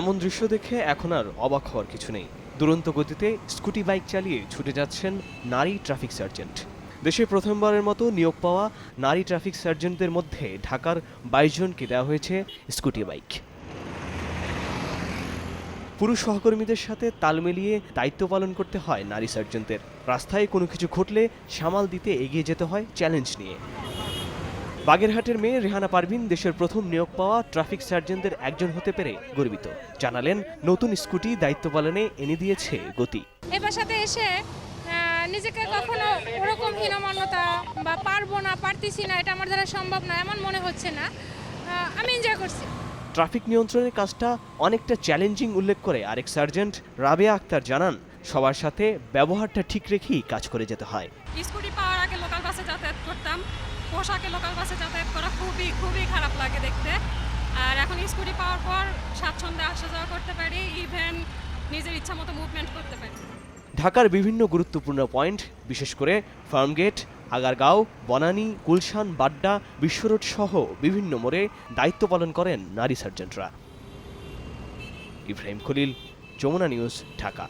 এমন দৃশ্য দেখে এখন আর অবাক হওয়ার কিছু নেই। দুরন্ত গতিতে স্কুটি বাইক চালিয়ে ছুটে যাচ্ছেন নারী ট্রাফিক সার্জেন্ট। দেশে প্রথমবারের মতো নিয়োগ পাওয়া নারী ট্রাফিক সার্জেন্টদের মধ্যে ঢাকার বাইশ জনকে দেওয়া হয়েছে স্কুটি বাইক। পুরুষ সহকর্মীদের সাথে তাল মিলিয়ে দায়িত্ব পালন করতে হয় নারী সার্জেন্টদের। রাস্তায় কোনো কিছু ঘটলে সামাল দিতে এগিয়ে যেতে হয় চ্যালেঞ্জ নিয়ে। বাগেরহাটের মেয়ে রেহানা পারভিন দেশের প্রথম নিয়োগ পাওয়া ট্রাফিক সার্জেন্টদের একজন হতে পেরে গর্বিত। জানালেন নতুন স্কুটি দায়িত্ব পালনে এনে দিয়েছে গতি। এ বাসাতে এসে নিজেকে কখনো ওরকম হীনমন্যতা বা পারব না পারতেছি না এটা আমার দ্বারা সম্ভব না এমন মনে হচ্ছে না। আমি এনজয় করছি। ট্রাফিক নিয়ন্ত্রণের কাজটা অনেকটা চ্যালেঞ্জিং উল্লেখ করে আরেক সার্জেন্ট রাবেয়া আক্তার জানান সবার সাথে ব্যবহারটা ঠিক রেখেই কাজ করে যেতে হয়। স্কুটি পাওয়ার আগে লোকাল বাসে যাতায়াত করতাম। পোশাকে লোকাল বাসে যাতায়াত করা খুবই খুবই খারাপ লাগে দেখতে। আর এখন স্কুটি পাওয়ার পর স্বাচ্ছন্দ্যে আসা যাওয়া করতে পারি ইভেন নিজের ইচ্ছা মতো মুভমেন্ট করতে পারি। ঢাকার বিভিন্ন গুরুত্বপূর্ণ পয়েন্ট বিশেষ করে ফার্মগেট আগারগাঁও বনানী গুলশান বাড্ডা বিশ্বরোড সহ বিভিন্ন মোড়ে দায়িত্ব পালন করেন নারী সার্জেন্টরা। ইব্রাহিম খলিল যমুনা নিউজ ঢাকা।